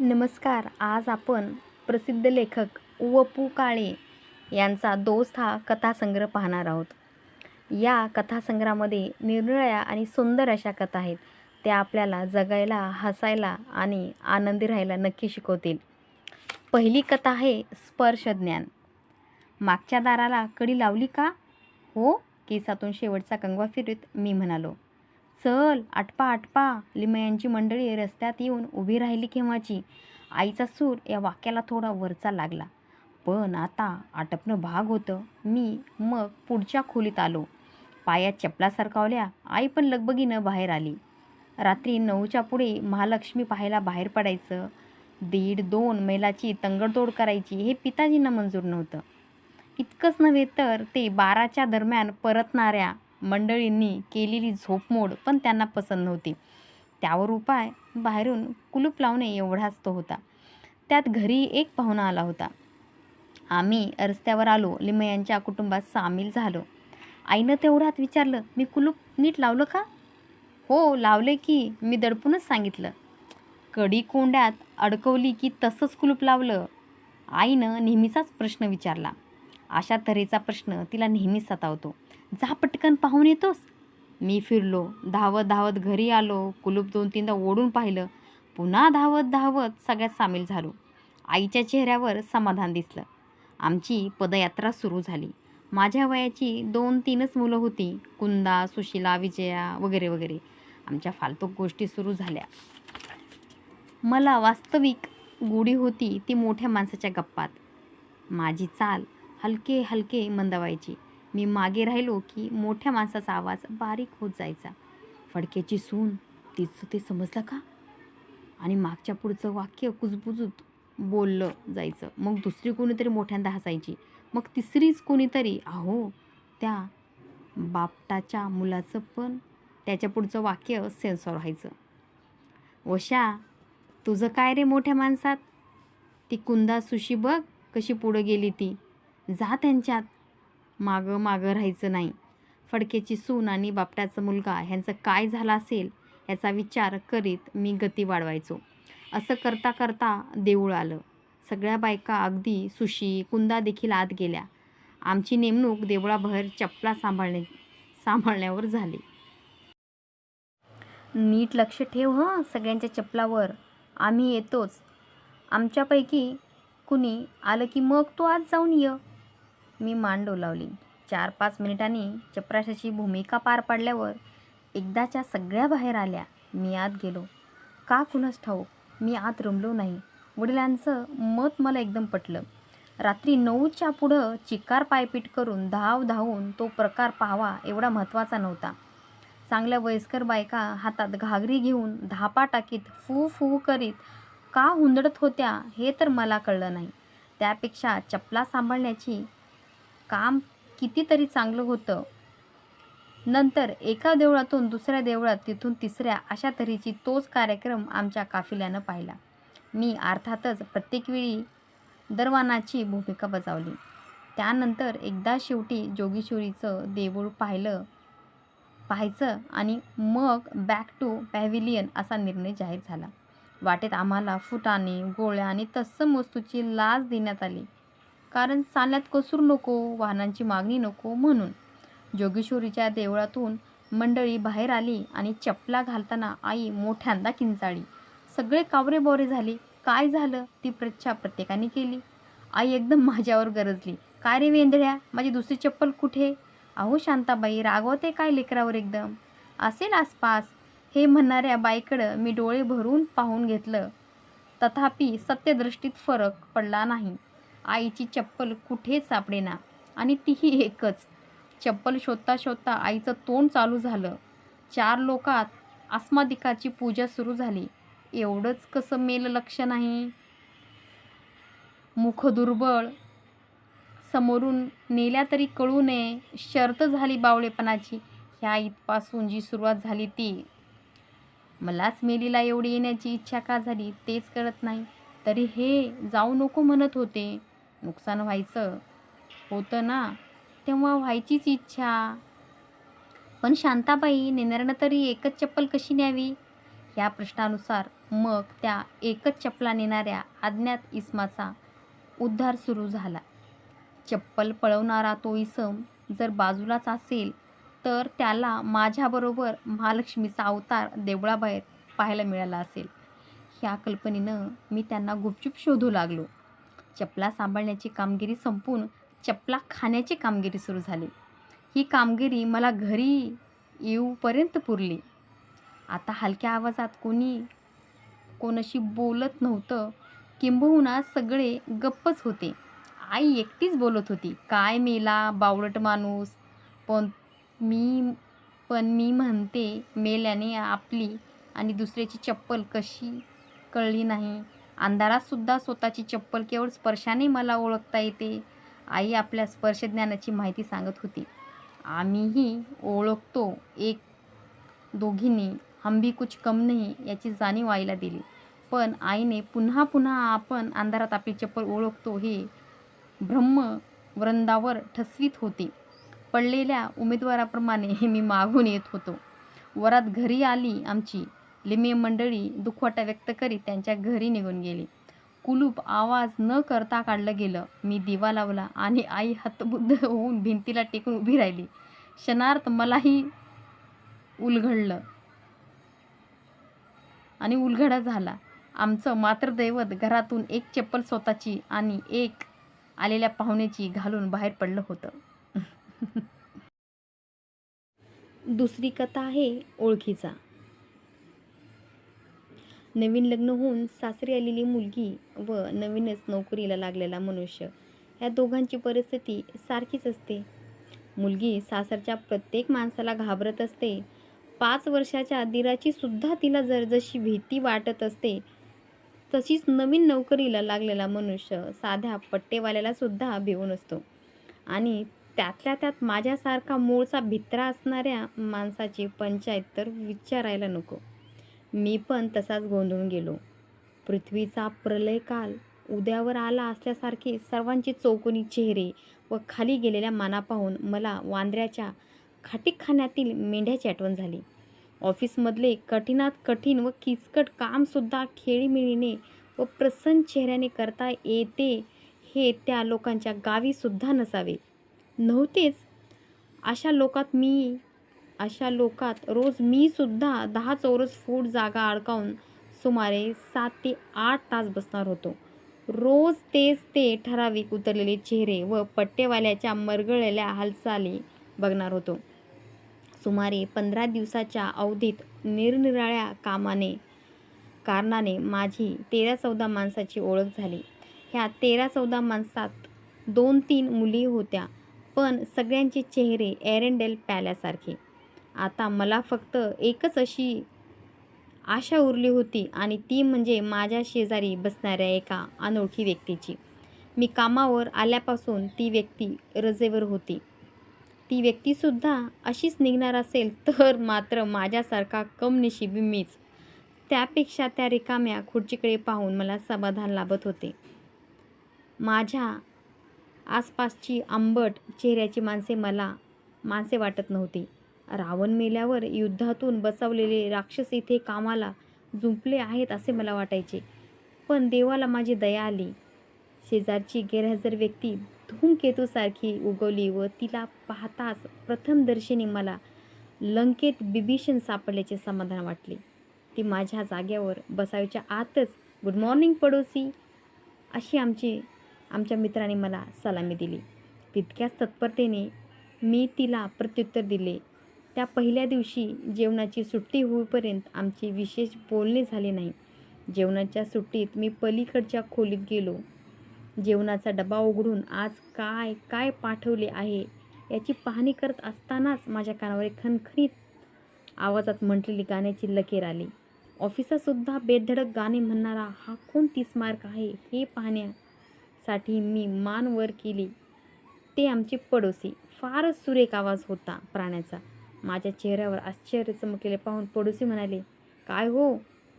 नमस्कार आज आपण प्रसिद्ध लेखक व पु काळे यांचा दोस्त हा कथासंग्रह पाहणार आहोत. या कथासंग्रहामध्ये निरनिराळ्या आणि सुंदर अशा कथा आहेत. त्या आपल्याला जगायला हसायला आणि आनंदी राहायला नक्की शिकवतील. पहिली कथा आहे स्पर्शज्ञान मागच्या दाराला कडी लावली का? हो केसातून शेवटचा कंगवा फिरत मी म्हणालो. चल आटपा आटपा. लिमयांची मंडळी रस्त्यात येऊन उभी राहिली केव्हाची? आईचा सूर या वाक्याला थोडा वरचा लागला. पण आता आटपणं भाग होतं. मी मग पुढच्या खोलीत आलो. पायात चपला सरकावल्या. आई पण लगबगीनं बाहेर आली. रात्री नऊच्या पुढे महालक्ष्मी पाहायला बाहेर पडायचं. दीड दोन मैलाची तंगडतोड करायची हे पिताजींना मंजूर नव्हतं. इतकंच नव्हे तर ते बाराच्या दरम्यान परतणाऱ्या मंडळींनी केलेली झोपमोड पण त्यांना पसंत नव्हती. त्यावर उपाय बाहेरून कुलूप लावणे एवढाच तो होता. त्यात घरी एक पाहुणा आला होता. आम्ही रस्त्यावर आलो. लिमयांच्या कुटुंबात सामील झालो. आईनं तेवढ्यात विचारलं मी कुलूप नीट लावलं का? हो लावले की. मी दडपूनच सांगितलं. कडी कोंड्यात अडकवली की तसंच कुलूप लावलं. आईनं नेहमीचाच प्रश्न विचारला. अशा तऱ्हेचा प्रश्न तिला नेहमीच सतावतो. जा पटकन पाहून येतोस. मी फिरलो धावत धावत घरी आलो कुलूप दोन तीनदा ओढून पाहिलं पुन्हा धावत धावत सगळ्यात सामील झालो. आईच्या चेहऱ्यावर समाधान दिसलं. आमची पदयात्रा सुरू झाली. माझ्या वयाची दोन तीनच मुलं होती कुंदा सुशिला विजया वगैरे वगैरे. आमच्या फालतू गोष्टी सुरू झाल्या. मला वास्तविक गोडी होती ती मोठ्या माणसाच्या गप्पात. माझी चाल हलके हलके मंदावायची. मी मागे राहिलो की मोठ्या माणसाचा आवाज बारीक होत जायचा. फडक्याची सून तिचं ते समजलं का? आणि मागच्या पुढचं वाक्य कुजबुजूत बोललं जायचं. मग दुसरी कोणीतरी मोठ्यांदा हसायची. मग तिसरीच कोणीतरी अहो त्या बापटाच्या मुलाचं पण त्याच्या पुढचं वाक्य सेन्सॉर व्हायचं. वशा तुझं काय रे मोठ्या माणसात? ती कुंदा सुशी बघ कशी पुढं गेली ती. जा त्यांच्यात. मागं मागं राहायचं नाही. फडकेची सून आणि बापटाचा मुलगा ह्यांचं काय झालं असेल याचा विचार करीत मी गती वाढवायचो. असं करता करता देऊळ आलं. सगळ्या बायका अगदी सुशी कुंदा देखील आत गेल्या. आमची नेमणूक देवळाभर चपला सांभाळणे सांभाळण्यावर झाली. नीट लक्ष ठेव हं सगळ्यांच्या चपलावर. आम्ही येतोच. आमच्यापैकी कुणी आलं की मग तो आज जाऊन ये. मी मान डोलावली. चार पाच मिनिटांनी चपराशाची भूमिका पार पाडल्यावर एकदाच्या सगळ्या बाहेर आल्या. मी आत गेलो. का कुणास ठाऊक? मी आत रमलो नाही. वडिलांचं मत मला एकदम पटलं. रात्री नऊच्या पुढं चिकार पायपीट करून धाव धावून तो प्रकार पाहावा एवढा महत्त्वाचा नव्हता. चांगल्या वयस्कर बायका हातात घागरी घेऊन धापा टाकीत फू फू करीत का हुंदडत होत्या हे तर मला कळलं नाही. त्यापेक्षा चपला सांभाळण्याची काम कितीतरी चांगलं होतं. नंतर एका देवळातून दुसऱ्या देवळात तिथून तिसऱ्या अशा तऱ्हेची तोच कार्यक्रम आमच्या काफिल्यानं पाहिला. मी अर्थातच प्रत्येक वेळी दरवानाची भूमिका बजावली. त्यानंतर एकदा शेवटी जोगेश्वरीचं देऊळ पाहिलं पाहायचं आणि मग बॅक टू पॅव्हिलियन असा निर्णय जाहीर झाला. वाटेत आम्हाला फुटाणे गोळ्या आणि तत्सम वस्तूची लाच देण्यात आली. कारण चालण्यात कसूर नको वाहनांची मागणी नको म्हणून. जोगेश्वरीच्या देवळातून मंडळी बाहेर आली आणि चपला घालताना आई मोठ्यांदा किंचाळी सगळे कावरे बोरे झाले. काय झालं? ती प्रच्छा प्रत्येकाने केली. आई एकदम माझ्यावर गरजली. काय रे वेंदळ्या माझी दुसरी चप्पल कुठे? अहो शांताबाई रागवते काय लेकरावर एकदम? असेल आसपास. हे म्हणणाऱ्या बाईकडं मी डोळे भरून पाहून घेतलं. तथापि सत्यदृष्टीत फरक पडला नाही. आईची चप्पल कुठेच सापडेना? आणि तीही एकच. चप्पल शोधता शोधता आईचं तोंड चालू झालं. चार लोकात अस्मादिकाची पूजा सुरू झाली. एवढंच कसं मेल लक्ष नाही? मुख दुर्बळ. समोरून नेल्या तरी कळू नये. शर्त झाली बावळेपणाची. ह्या इथपासून जी सुरुवात झाली ती. मलाच मेलीला एवढी येण्याची इच्छा का झाली? तेच कळत नाही. तरी हे जाऊ नको म्हणत होते. नुकसान व्हायचं होतं ना तेव्हा व्हायचीच इच्छा. पण शांताबाई नेणाऱ्यानं तरी एकच चप्पल कशी न्यावी? या प्रश्नानुसार मग त्या एकच चपला नेणाऱ्या अज्ञात इसमाचा उद्धार सुरू झाला. चप्पल पळवणारा तो इसम जर बाजूलाच असेल तर त्याला माझ्याबरोबर महालक्ष्मीचा अवतार देवळाबाहेर पाहायला मिळाला असेल. ह्या कल्पनेनं मी त्यांना गुपचूप शोधू लागलो. चपला सांभाळण्याची कामगिरी संपून चपला खाण्याची कामगिरी सुरू झाली. ही कामगिरी मला घरी येऊपर्यंत पुरली. आता हलक्या आवाजात कोणी कोणाशी बोलत नव्हतं. किंबहुना सगळे गप्पच होते. आई एकटीच बोलत होती. काय मेला बावळट माणूस. पण मी पण मी म्हणते मेल्याने आपली आणि दुसऱ्याची चप्पल कशी कळली नाही. अंधारातसुद्धा स्वतःची चप्पल केवळ स्पर्शाने मला ओळखता येते. आई आपल्या स्पर्शज्ञानाची माहिती सांगत होती. आम्हीही ओळखतो एक दोघींनी. हंबी कुछ कम नाही याची जाणीव आईला दिली. पण आईने पुन्हा पुन्हा आपण अंधारात आपली चप्पल ओळखतो हे ब्रह्म वृंदावर ठसवीत होते. पडलेल्या उमेदवाराप्रमाणे मी मागून येत होतो. वरात घरी आली आमची. लिमे मंडळी दुखवटा व्यक्त करीत त्यांच्या घरी निघून गेली. कुलूप आवाज न करता काढलं गेलं. मी दिवा लावला आणि आई हतबुद्ध होऊन भिंतीला टेकून उभी राहिली. क्षणार्थ मलाही उलघडलं आणि उलघडा झाला. आमचं मात्र दैवत घरातून एक चप्पल स्वतःची आणि एक आलेल्या पाहुण्याची घालून बाहेर पडलं होतं. दुसरी कथा आहे ओळखीचा. नवीन लग्न होऊन सासरी आलेली मुलगी व नवीनच नोकरीला लागलेला मनुष्य. या दोघांची परिस्थिती सारखीच असते. मुलगी सासरच्या प्रत्येक माणसाला घाबरत असते. पाच वर्षाच्या दिराची सुद्धा तिला जर जशी भीती वाटत असते तशीच नवीन नोकरीला लागलेला मनुष्य साध्या पट्टेवाल्याला सुद्धा भिवून असतो. आणि त्यातल्या त्यात माझ्यासारखा मूळचा भित्रा असणाऱ्या माणसाची पंचायत तर विचारायला नको. मी पण तसाच गोंधळून गेलो. पृथ्वीचा प्रलयकाल उद्यावर आला असल्यासारखे सर्वांचे चौकोनी चेहरे व खाली गेलेल्या माना पाहून मला वांद्र्याच्या खाटीखान्यातील मेंढ्याची आठवण झाली. ऑफिसमधले कठीणात कठीण व किचकट कामसुद्धा खेळीमेळीने व प्रसन्न चेहऱ्याने करता येते हे त्या लोकांच्या गावीसुद्धा नसावे. नव्हतेच. अशा लोकात मी अशा लोकात रोज मी सुद्धा दहा चौरस फूट जागा अडकावून सुमारे सात ते आठ तास बसणार होतो. रोज तेच ते ठराविक उतरलेले चेहरे व पट्टेवाल्याच्या मरगळलेल्या हालचाली बघणार होतो. सुमारे पंधरा दिवसाच्या अवधीत निरनिराळ्या कामाने कारणाने माझी तेरा चौदा माणसाची ओळख झाली. ह्या तेरा चौदा माणसात दोन तीन मुली होत्या पण सगळ्यांचे चेहरे एरेंडेल प्याल्यासारखे आता मला फक्त एकच अशी आशा उरली होती आणि ती म्हणजे माझ्या शेजारी बसणाऱ्या एका अनोळखी व्यक्तीची. मी कामावर आल्यापासून ती व्यक्ती रजेवर होती. ती व्यक्तीसुद्धा अशीच निघणार असेल तर मात्र माझ्यासारखा कमनशिबी मीच. त्यापेक्षा त्या रिकाम्या खुर्चीकडे पाहून मला समाधान लाभत होते. माझ्या आसपासची आंबट चेहऱ्याची माणसे मला माणसे वाटत नव्हती. रावण मेल्यावर युद्धातून बसवलेले राक्षस इथे कामाला जुंपले आहेत असे मला वाटायचे. पण देवाला माझी दया आली. शेजारची गैरहजर व्यक्ती धूमकेतूसारखी उगवली व तिला पाहताच प्रथमदर्शनी मला लंकेत बिभीषण सापडल्याचे समाधान वाटले. ती माझ्या जाग्यावर बसायच्या आतच गुड मॉर्निंग पडोसी अशी आमची आमच्या मित्राने मला सलामी दिली. तितक्याच तत्परतेने मी तिला प्रत्युत्तर दिले त्या पहिल्या दिवशी जेवणाची सुट्टी होईपर्यंत आमचे विशेष बोलणे झाले नाही. जेवणाच्या सुट्टीत मी पलीकडच्या खोलीत गेलो. जेवणाचा डबा उघडून आज काय काय पाठवले आहे याची पाहणी करत असतानाच माझ्या कानावर खणखणीत आवाजात म्हटलेली गाण्याची लकेर आली. ऑफिसातसुद्धा बेधडक गाणे म्हणणारा हा कोण तीस मार्क आहे हे पाहण्यासाठी मी मान वर केली. ते आमचे पडोसी. फारच सुरेख आवाज होता प्राण्याचा. माझ्या चेहऱ्यावर आश्चर्य चमकलेले पाहून पडोसी म्हणाले काय हो?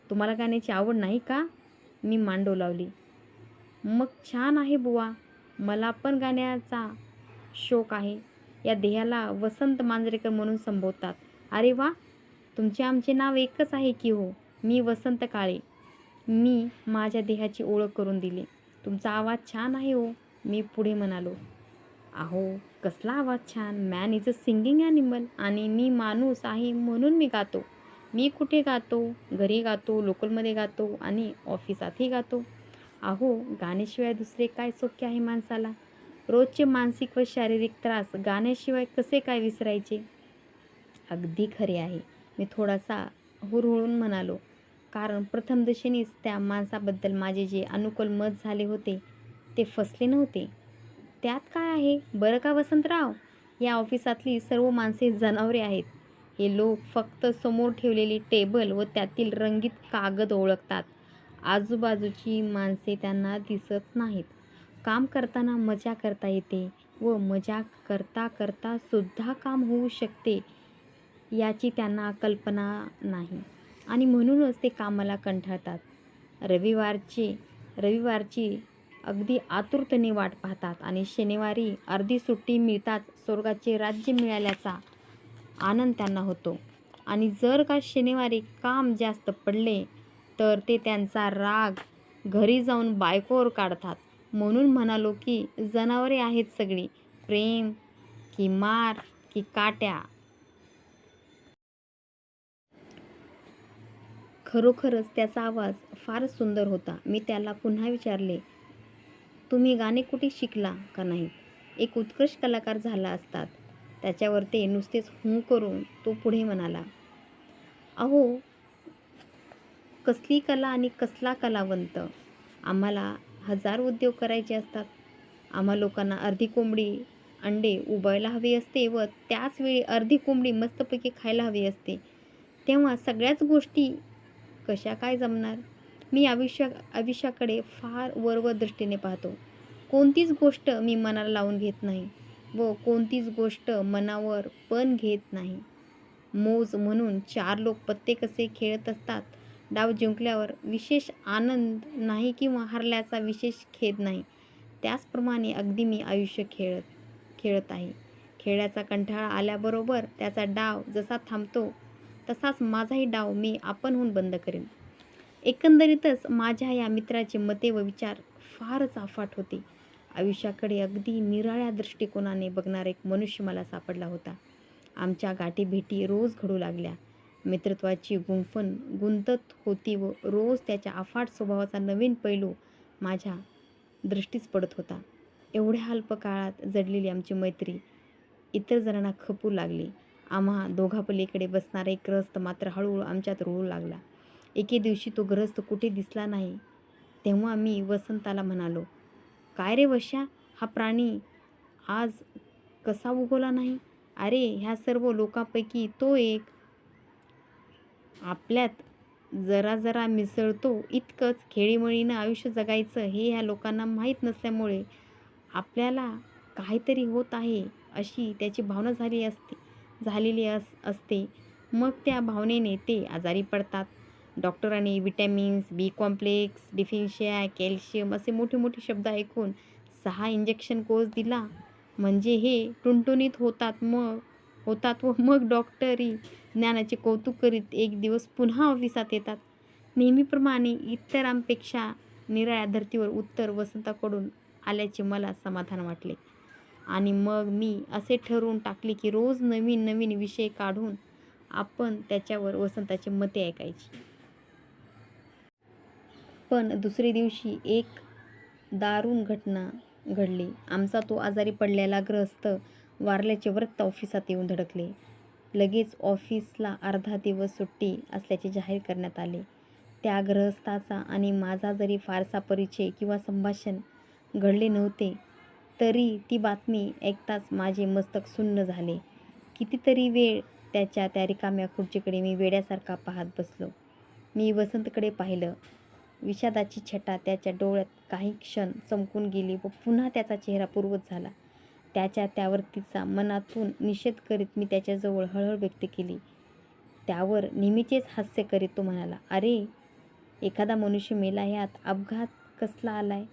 तुम्हाला गाण्याची आवड नाही का? मी मांडव लावली. मग छान आहे बुवा. मला पण गाण्याचा शौक आहे. या देहाला वसंत मांजरेकर म्हणून संबोधतात. अरे वा! तुमचे आमचे नाव एकच आहे की हो? मी वसंत काळे. मी माझ्या देहाची ओळख करून दिली. तुमचा आवाज छान आहे हो मी पुढे म्हणालो. अहो कसला आवाज छान. Man is a singing animal आणि मी माणूस आहे म्हणून मी गातो. मी कुठे गातो? घरी गातो लोकलमध्ये गातो आणि ऑफिसातही गातो. अहो गाण्याशिवाय दुसरे काय सौख्य आहे माणसाला? रोजचे मानसिक व शारीरिक त्रास गाण्याशिवाय कसे काय विसरायचे? अगदी खरे आहे. मी थोडासा हुरहुळून म्हणालो. कारण प्रथमदशेनीच त्या माणसाबद्दल माझे जे अनुकूल मत झाले होते ते फसले नव्हते. त्यात काय आहे? बरं का वसंतराव? या ऑफिसातली सर्व माणसे जनावरे आहेत. हे लोक फक्त समोर ठेवलेली टेबल व त्यातील रंगीत कागद ओळखतात. आजूबाजूची माणसे त्यांना दिसत नाहीत. काम करताना मजा करता येते व मजा करता करता सुद्धा काम होऊ शकते याची त्यांना कल्पना नाही. आणि म्हणूनच ते कामाला कंटाळतात रविवारचे रविवारची अगदी आतुरतेने वाट पाहतात आणि शनिवारी अर्धी सुट्टी मिळताच स्वर्गाचे राज्य मिळाल्याचा आनंद त्यांना होतो. आणि जर का शनिवारी काम जास्त पडले तर ते त्यांचा राग घरी जाऊन बायकोवर काढतात. म्हणून म्हणालो की जनावरे आहेत सगळी प्रेम की मार की काट्या. खरोखरच त्याचा आवाज फार सुंदर होता. मी त्याला पुन्हा विचारले तुम्ही गाणे कुठे शिकला का नाही? एक उत्कृष्ट कलाकार झाला असतात. त्याच्यावर ते नुसतेच हुं करून तो पुढे म्हणाला अहो कसली कला आणि कसला कलावंत? आम्हाला हजार उद्योग करायचे असतात. आम्हा लोकांना अर्धी कोंबडी अंडे उबळायला हवी असते व त्याच वेळी अर्धी कोंबडी मस्तपैकी खायला हवी असते. तेव्हा सगळ्याच गोष्टी कशा काय जमणार? मी आयुष्या आयुष्याकडे फार वरवर दृष्टीने पाहतो. कोणतीच गोष्ट मी मनाला लावून घेत नाही व कोणतीच गोष्ट मनावर पण घेत नाही. मोज म्हणून चार लोक पत्ते कसे खेळत असतात. डाव जिंकल्यावर विशेष आनंद नाही किंवा हरल्याचा विशेष खेद नाही. त्याचप्रमाणे अगदी मी आयुष्य खेळत खेळत आहे. खेळाचा कंठाळा आल्याबरोबर त्याचा डाव जसा थांबतो तसाच माझाही डाव मी आपणहून बंद करेन. एकंदरीतच माझ्या या मित्राचे मते व विचार फारच अफाट होते. आयुष्याकडे अगदी निराळ्या दृष्टिकोनाने बघणारा एक मनुष्य मला सापडला होता. आमच्या गाठीभेटी रोज घडू लागल्या. मित्रत्वाची गुंफण गुंतत होती व रोज त्याच्या अफाट स्वभावाचा नवीन पैलू माझ्या दृष्टीस पडत होता. एवढ्या अल्प काळात जडलेली आमची मैत्री इतर जणांना खपू लागली. आम्हा दोघापलीकडे बसणारा एक रस्त मात्र हळूहळू आमच्यात रुळू लागला. एके दिवशी तो ग्रस्त कुठे दिसला नाही. तेव्हा मी वसंताला म्हणालो काय रे वश्या हा प्राणी आज कसा उगवला नाही? अरे ह्या सर्व लोकांपैकी तो एक. आपल्यात जरा जरा मिसळतो इतकंच खेळीमळीनं आयुष्य जगायचं हे ह्या लोकांना माहीत नसल्यामुळे आपल्याला काहीतरी होत आहे अशी त्याची भावना झाली असते झालेली अस असते. मग त्या भावनेने ते आजारी पडतात. डॉक्टरांनी vitamins B complex deficiency calcium असे मोठे मोठे शब्द ऐकून सहा इंजेक्शन कोर्स दिला. म्हणजे हे टुणटुणीत होतात मग होतात व मग डॉक्टरी ज्ञानाचे कौतुक करीत एक दिवस पुन्हा ऑफिसात येतात. नेहमीप्रमाणे इतरांपेक्षा निराळ्या धर्तीवर उत्तर वसंताकडून आल्याचे मला समाधान वाटले. आणि मग मी असे ठरवून टाकले की रोज नवीन नवीन विषय काढून आपण त्याच्यावर वसंताची मते ऐकायची. पण दुसरे दिवशी एक दारुण घटना घडली. आमचा तो आजारी पडलेला ग्रस्त वारल्याचे व्रत ऑफिसात येऊन धडकले. लगेच ऑफिसला अर्धा दिवस सुट्टी असल्याचे जाहीर करण्यात आले. त्या ग्रहस्थाचा आणि माझा जरी फारसा परिचय किंवा संभाषण घडले नव्हते तरी ती बातमी ऐकताच माझे मस्तक सुन्न झाले. कितीतरी वेळ त्याच्या त्या रिकाम्या खुर्चीकडे मी वेड्यासारखा पाहत बसलो. मी वसंतकडे पाहिलं. विषादाची छटा त्याच्या डोळ्यात काही क्षण चमकून गेली व पुन्हा त्याचा चेहरा पूर्वत झाला. त्याच्या त्यावर तिचा मनातून निषेध करीत मी त्याच्याजवळ हळहळ व्यक्त केली. त्यावर नेहमीचेच हास्य करीत तो म्हणाला अरे एखादा मनुष्य मेला ह्यात अपघात कसला आलाय?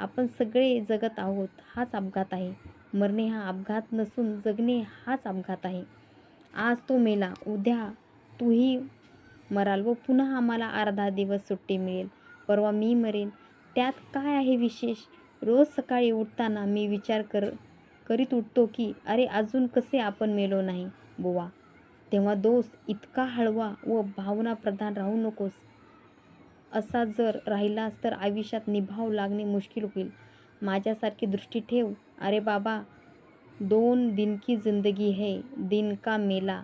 आपण सगळे जगत आहोत हाच अपघात आहे. मरणे हा अपघात नसून जगणे हाच अपघात आहे. आज तो मेला उद्या तूही मराल व पुन्हा आम्हाला अर्धा दिवस सुट्टी मिळेल. परवा मी मरेन. त्यात काय आहे विशेष? रोज सकाळी उठताना मी विचार कर करीत उठतो की अरे अजून कसे आपण मेलो नाही बुवा. तेव्हा दोस्त इतका हळवा व भावनाप्रधान राहू नकोस. असा जर राहिलास तर आयुष्यात निभाव लागणे मुश्किल होईल. माझ्यासारखी दृष्टी ठेव. अरे बाबा दोन दिन की जिंदगी है दिन का मेला.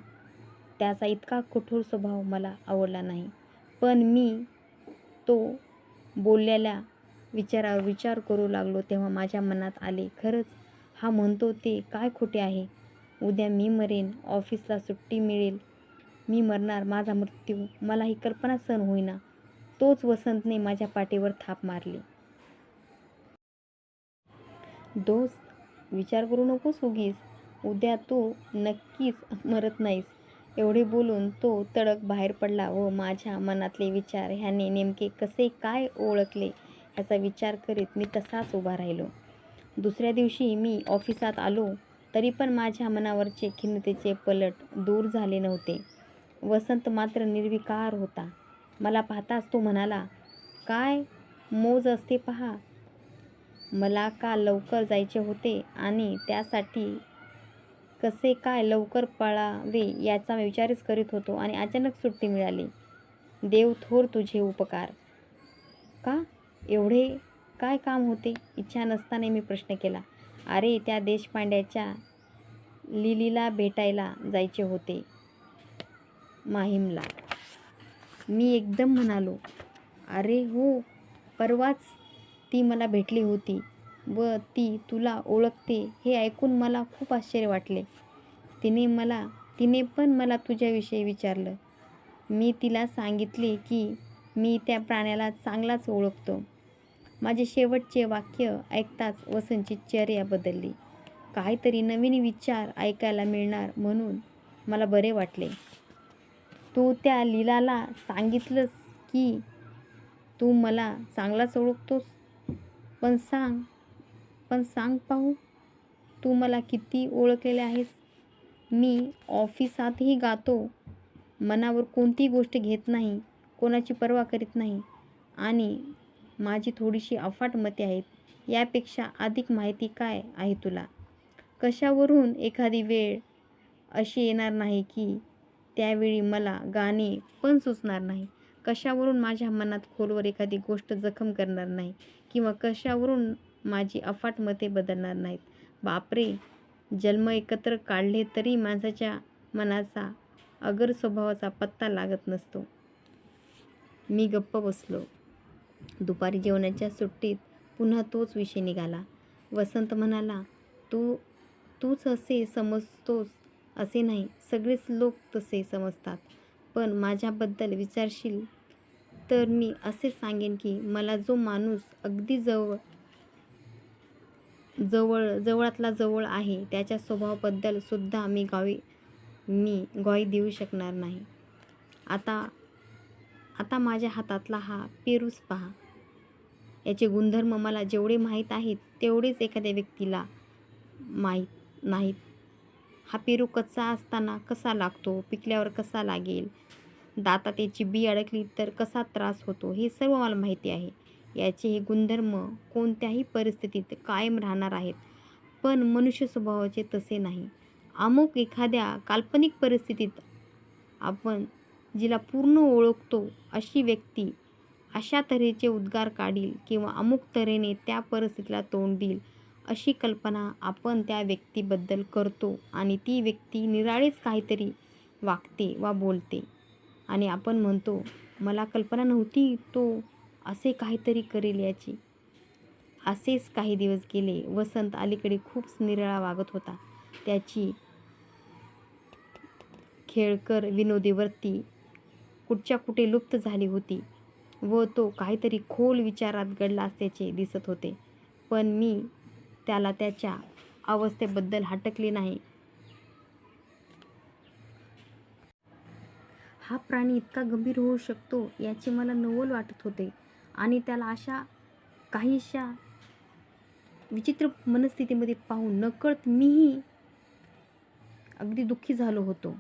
त्याचा इतका कठोर स्वभाव मला आवडला नाही. पण मी तो बोललेल्या विचारावर विचार करू लागलो तेव्हा माझ्या मनात आले खरंच हा म्हणतो ते काय खोटे आहे? उद्या मी मरेन ऑफिसला सुट्टी मिळेल मी मरणार माझा मृत्यू मला ही कल्पना सहन होईना. तोच वसंतने माझ्या पाठीवर थाप मारली. दोस्त विचार करू नकोस उगीस उद्या तू नक्कीच मरत नाहीस. एवढे बोलून तो तडक बाहेर पडला. व माझ्या मनातले विचार ह्याने नेमके कसे काय ओळखले याचा विचार करीत मी तसाच उभा राहिलो. दुसऱ्या दिवशी मी ऑफिसात आलो तरी पण माझ्या मनावरचे खिन्नतेचे पलट दूर झाले नव्हते. वसंत मात्र निर्विकार होता. मला पाहताच तो म्हणाला काय? मोज असते पहा. मला का लवकर जायचे होते आणि त्यासाठी कसे काय लवकर पळावे याचा मी विचारच करीत होतो आणि अचानक सुट्टी मिळाली. देव थोर तुझे उपकार. का? एवढे काय काम होते? इच्छा नसताना मी प्रश्न केला. अरे त्या देशपांड्याच्या लिलीला भेटायला जायचे होते. माहीमला. मी एकदम म्हणालो अरे हो परवाच ती मला भेटली होती. व ती तुला ओळखते हे ऐकून मला खूप आश्चर्य वाटले. तिने मला तिने पण मला तुझ्याविषयी विचारलं. मी तिला सांगितले की मी त्या प्राण्याला चांगलाच ओळखतो. माझे शेवटचे वाक्य ऐकताच वसंतची चर्या बदलली. काहीतरी नवीन विचार ऐकायला मिळणार म्हणून मला बरे वाटले. तू त्या लीलाला सांगितलंस की तू मला चांगलाच ओळखतोस? पण सांग पण सांग पाहू तू मला किती ओळखलेले आहेस? मी ऑफिसातही गातो मनावर कोणती गोष्ट घेत नाही कोणाची पर्वा करीत नाही. आणि माझी थोडीशी अफाट मते आहेत यापेक्षा अधिक माहिती काय आहे तुला? कशावरून एखादी वेळ अशी येणार नाही की त्यावेळी मला गाणे पण सुचणार नाही? कशावरून माझ्या मनात खोलवर एखादी गोष्ट जखम करणार नाही? किंवा कशावरून माझी अफाट मते बदलणार नाहीत. बापरे! जन्म एकत्र काढले तरी माणसाच्या मनाचा अगर स्वभावाचा पत्ता लागत नसतो. मी गप्प बसलो. दुपारी जेवणाच्या सुट्टीत पुन्हा तोच विषय निघाला. वसंत म्हणाला तू तूच असे समजतोस? असे नाही सगळेच लोक तसे समजतात. पण माझ्याबद्दल विचारशील तर मी असे सांगेन की मला जो माणूस अगदी जवळ जवळ जवळातला जवळ आहे त्याच्या स्वभावाबद्दल सुद्धा मी गावी मी ग्वाही देऊ शकणार नाही. आता आता माझ्या हातातला हा पेरूस पहा. याचे गुणधर्म मला जेवढे माहीत आहेत तेवढेच एखाद्या व्यक्तीला माहीत नाहीत. हा पेरू कच्चा असताना कसा लागतो पिकल्यावर कसा लागेल दातात याची बी अडकली तर कसा त्रास होतो हे सर्व मला माहिती आहे. याचे हे गुणधर्म कोणत्याही परिस्थितीत कायम राहणार आहेत. पण मनुष्य स्वभावाचे तसे नाही. अमुक एखाद्या काल्पनिक परिस्थितीत आपण जिला पूर्ण ओळखतो अशी व्यक्ती अशा तऱ्हेचे उद्गार काढील किंवा अमुक तऱ्हेने त्या परिस्थितीला तोंड देईल अशी कल्पना आपण त्या व्यक्तीबद्दल करतो आणि ती व्यक्ती निराळेच काहीतरी वागते वा बोलते. आणि आपण म्हणतो मला कल्पना नव्हती तो असे काहीतरी करेल याची. असेच काही दिवस गेले. वसंत अलीकडे खूप निराळा वागत होता. त्याची खेळकर विनोदी वृत्ती कुठच्या कुठे लुप्त झाली होती व तो काहीतरी खोल विचारात गडला असल्याचे दिसत होते. पण मी त्याला त्याच्या अवस्थेबद्दल हटकले नाही. हा प्राणी इतका गंभीर होऊ शकतो याचे मला नवल वाटत होते. आणि त्याला अशा काहीशा विचित्र मनस्थितीमध्ये पाहून नकळत मीही अगदी दुःखी झालो होतो.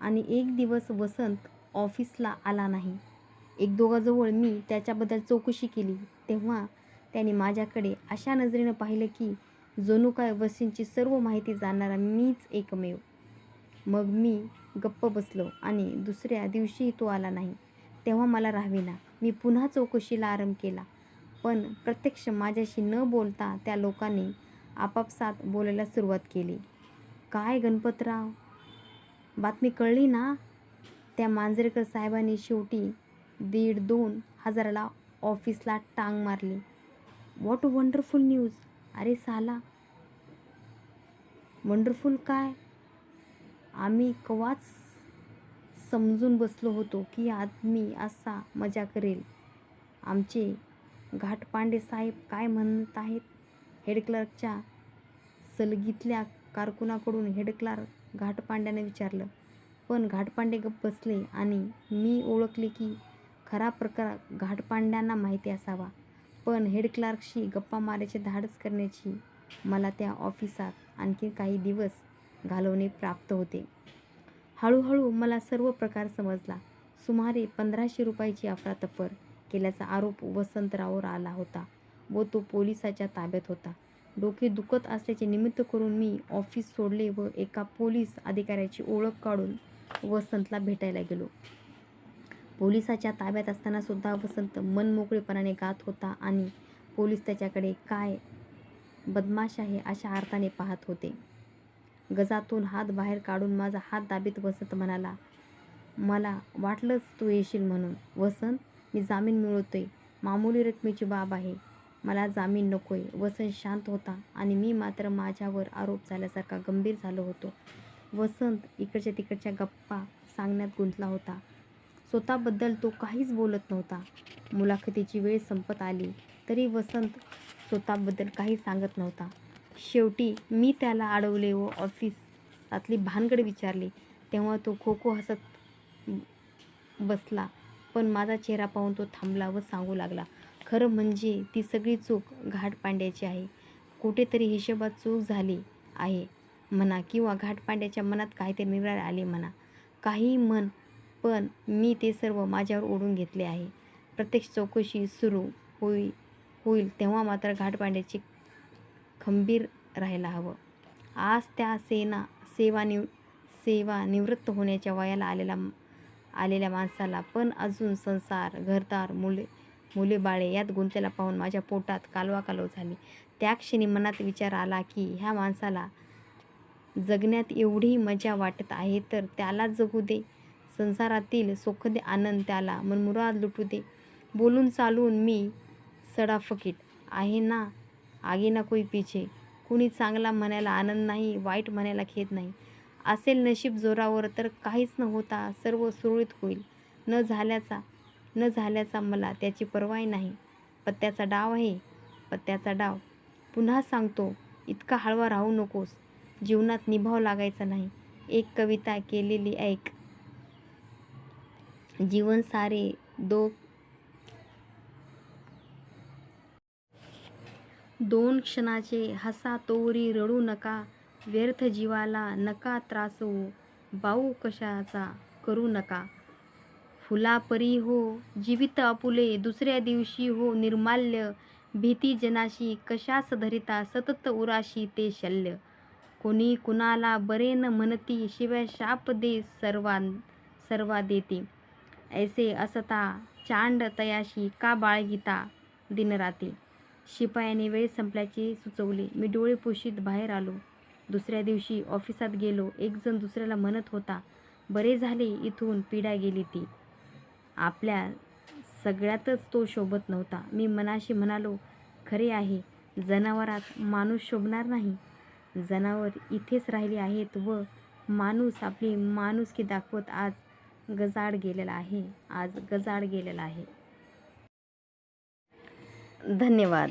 आणि एक दिवस वसंत ऑफिसला आला नाही. एक दोघाजवळ मी त्याच्याबद्दल चौकशी केली. तेव्हा त्याने माझ्याकडे अशा नजरेनं पाहिलं की जणू काय वसींची सर्व माहिती जाणणारा मीच एकमेव. मग मी गप्प बसलो आणि दुसऱ्या दिवशीही तो आला नाही. तेव्हा मला राहावेना मी पुन्हा चौकशीला आरंभ केला. पण प्रत्यक्ष माझ्याशी न बोलता त्या लोकांनी आपापसात बोलायला सुरुवात केली. काय गणपतराव? बातमी कळली ना? त्या मांजरेकर साहेबांनी शेवटी दीड दोन हजाराला ऑफिसला टांग मारली. व्हॉट वंडरफुल न्यूज अरे साला. वंडरफुल काय? आम्ही कवाच समजून बसलो होतो की आदमी असा मजा करेल. आमचे घाटपांडे साहेब काय म्हणत आहेत? हेड क्लर्कच्या सलगीतल्या कारकुनाकडून हेड क्लार्क घाटपांड्याने विचारलं. पण घाटपांडे गप्प बसले आणि मी ओळखले की खरा प्रकार घाटपांड्यांना माहिती असावा. पण हेड क्लार्कशी गप्पा मारायचे धाडस करण्याची मला त्या ऑफिसात आणखी काही दिवस घालवणे प्राप्त होते. हळूहळू मला सर्व प्रकार समजला. सुमारे पंधराशे रुपयाची अफरातफर केल्याचा आरोप वसंतराववर आला होता व तो पोलिसाच्या ताब्यात होता. डोके दुखत असल्याचे निमित्त करून मी ऑफिस सोडले व एका पोलीस अधिकाऱ्याची ओळख काढून वसंतला भेटायला गेलो. पोलिसाच्या ताब्यात असताना सुद्धा वसंत मनमोकळेपणाने गात होता आणि पोलीस त्याच्याकडे काय बदमाश आहे अशा अर्थाने पाहत होते. गजातून हात बाहेर काढून माझा हात दाबीत वसंत म्हणाला मला वाटलंच तू येशील म्हणून. वसंत मी जामीन मिळवतोय. मामूली रकमेची बाब आहे. मला जामीन नकोय. वसंत शांत होता आणि मी मात्र माझ्यावर आरोप झाल्यासारखा गंभीर झालो होतो. वसंत इकडच्या तिकडच्या गप्पा सांगण्यात गुंतला होता. स्वतःबद्दल तो काहीच बोलत नव्हता. मुलाखतीची वेळ संपत आली तरी वसंत स्वतःबद्दल काही सांगत नव्हता. शेवटी मी त्याला अडवले व ऑफिसातली भानगड विचारली. तेव्हा तो खो खो हसत बसला पण माझा चेहरा पाहून तो थांबला व सांगू लागला खरं म्हणजे ती सगळी चूक घाटपांड्याची आहे. कुठेतरी हिशोबात चूक झाली आहे म्हणा किंवा घाटपांड्याच्या मनात काहीतरी निराळे आले म्हणा. काही म्हण पण मी ते सर्व माझ्यावर ओढून घेतले आहे. प्रत्यक्ष चौकशी सुरू होई होईल तेव्हा मात्र घाटपांड्याची खंबीर राहायला हवं. आज त्या सेना सेवानिव सेवा निवृत्त होण्याच्या वयाला आलेला आलेल्या माणसाला पण अजून संसार घरदार मुले मुले बाळे यात गुंतलेला पाहून माझ्या पोटात कालवा कालव झाली. त्या क्षणी मनात विचार आला की ह्या माणसाला जगण्यात एवढी मजा वाटत आहे तर त्याला जगू दे. संसारातील सुखदे आनंद त्याला मनमुराद लुटू दे. बोलून चालून मी सडाफकीट. आहे ना? आगे ना कोई पीछे। कुणी चांगला म्हणायला आनंद नाही वाईट म्हणायला खेद नाही. असेल नशीब जोरावर तर काहीच न होता सर्व सुरळीत होईल. न झाल्याचा न झाल्याचा मला त्याची पर्वाई नाही. पत्त्याचा डाव आहे पत्त्याचा डाव. पुन्हा सांगतो इतका हळवा राहू नकोस. जीवनात निभाव लागायचा नाही. एक कविता केलेली ऐक. जीवन सारे दो दोन क्षणाचे हसा तोवरी रडू नका व्यर्थ जीवाला नका त्रासवू बाऊ कशाचा करू नका. फुलापरी हो जीवित अपुले दुसऱ्या दिवशी हो निर्माल्य भीती जनाशी कशास धरिता सतत उराशी ते शल्य. कोणी कुणाला बरे न म्हणती शिवाय शाप दे सर्वा सर्वा देते. ऐसे असता चांड तयाशी का बाळगीता दिनराती. शिपायाने वेळ संपल्याचे सुचवले. मी डोळे पुशीत बाहेर आलो. दुसऱ्या दिवशी ऑफिसात गेलो. एकजण दुसऱ्याला म्हणत होता बरे झाले इथून पिढा गेली ती. आपल्या सगळ्यातच तो शोभत नव्हता. मी मनाशी म्हणालो खरे आहे. जनावरात माणूस शोभणार नाही. जनावर इथेच राहिले आहेत व माणूस आपली माणुसकी दाखवत आज गजाड गेलेला आहे. आज गजाड गेलेला आहे. धन्यवाद.